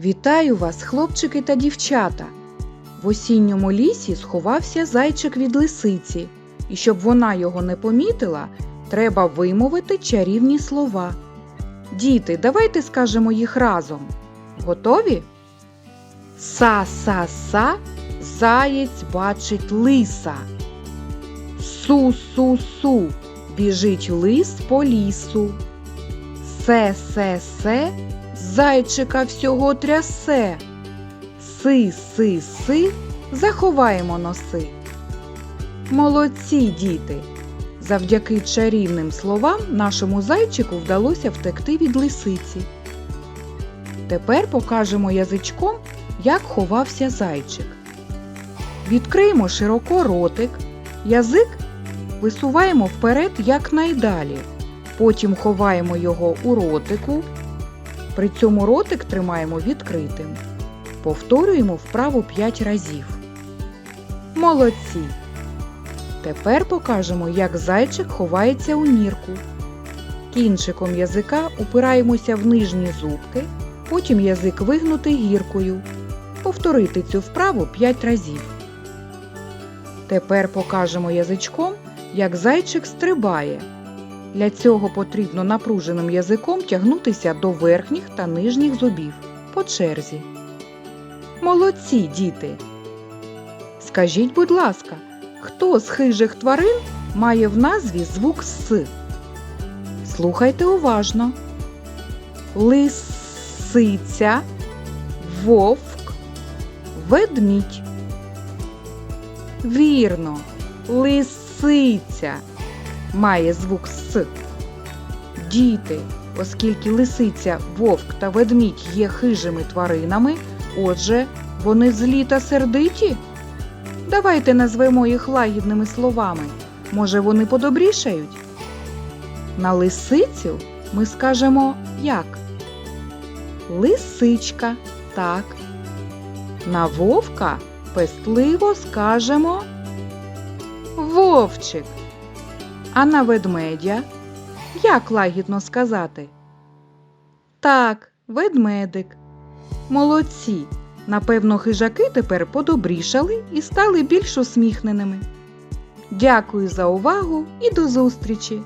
Вітаю вас, хлопчики та дівчата. В осінньому лісі сховався зайчик від лисиці, і щоб вона його не помітила, треба вимовити чарівні слова. Діти, давайте скажемо їх разом. Готові? Са-са-са, заєць бачить лиса. Су-су-су, біжить лис по лісу. Се-се-се, зайчика всього трясе. Си-си-си, заховаємо носи. Молодці, діти! Завдяки чарівним словам нашому зайчику вдалося втекти від лисиці. Тепер покажемо язичком, як ховався зайчик. Відкриємо широко ротик, язик висуваємо вперед якнайдалі. Потім ховаємо його у ротику. При цьому ротик тримаємо відкритим. Повторюємо вправо 5 разів. Молодці! Тепер покажемо, як зайчик ховається у нірку. Кінчиком язика упираємося в нижні зубки, потім язик вигнути гіркою. Повторити цю вправу 5 разів. Тепер покажемо язичком, як зайчик стрибає. Для цього потрібно напруженим язиком тягнутися до верхніх та нижніх зубів по черзі. Молодці, діти! Скажіть, будь ласка, хто з хижих тварин має в назві звук С? Слухайте уважно. Лисиця, вовк, ведмідь. Вірно, лисиця має звук С. Діти, оскільки лисиця, вовк та ведмідь є хижими тваринами, отже, вони злі та сердиті. Давайте назвемо їх лагідними словами. Може, вони подобрішають? На лисицю ми скажемо як? Лисичка, так. На вовка пестливо скажемо вовчик. А на ведмедя як лагідно сказати? Так, ведмедик. Молодці. Напевно, хижаки тепер подобрішали і стали більш усміхненими. Дякую за увагу і до зустрічі!